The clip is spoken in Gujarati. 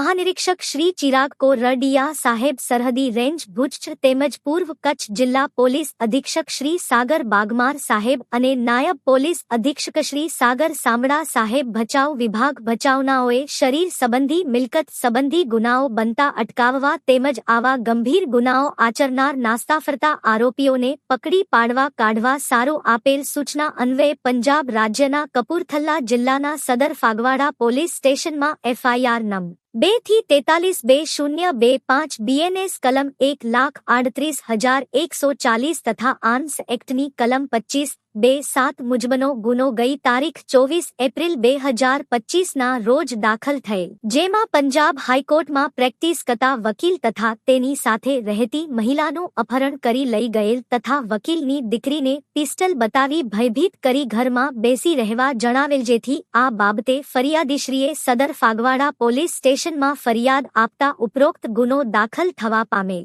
મહાનિરીક્ષક શ્રી ચિરાગ કોરડિયા સાહેબ સરહદી રેન્જ ભુજ તેમજ પૂર્વ કચ્છ જિલ્લા પોલીસ અધિક્ષક શ્રી સાગર બાગમાર સાહેબ અને નાયબ પોલીસ અધિક્ષક શ્રી સાગર સામડા સાહેબ ભચાઉ વિભાગ ભચાઉનાઓએ શરીર સંબંધી મિલકત સંબંધી ગુનાઓ બનતા અટકાવવા તેમજ આવા ગંભીર ગુનાઓ આચરનાર નાસ્તા ફરતા આરોપીઓને પકડી પાડવા કાઢવા સારું આપેલ સૂચના અન્વયે પંજાબ રાજ્યના કપૂરથલ્લા જિલ્લાના સદર ફાગવાડા પોલીસ સ્ટેશનમાં એફઆઈઆર નં બેથી તેતાલીસ બે શૂન્ય બે પાંચ બીએનએસ કલમ એક લાખ આડત્રીસ હજાર એકસો ચાલીસ તથા આર્મ્સ એક્ટની કલમ પચીસ બે સાત મુજબનો ગુનો ગઈ તારીખ ચોવીસ એપ્રિલ બે હજાર પચીસના રોજ દાખલ થયેલ, જેમાં પંજાબ હાઈકોર્ટમાં પ્રેક્ટિસ કરતા વકીલ તથા તેની સાથે રહેતી મહિલાનું અપહરણ કરી લઈ ગયેલ તથા વકીલની દીકરીને પિસ્ટલ બતાવી ભયભીત કરી ઘરમાં બેસી રહેવા જણાવેલ જેથી આ બાબતે ફરિયાદીશ્રીએ સદર ફાગવાડા પોલીસ સ્ટેશનમાં ફરિયાદ આપતા ઉપરોક્ત ગુનો દાખલ થવા પામેલ.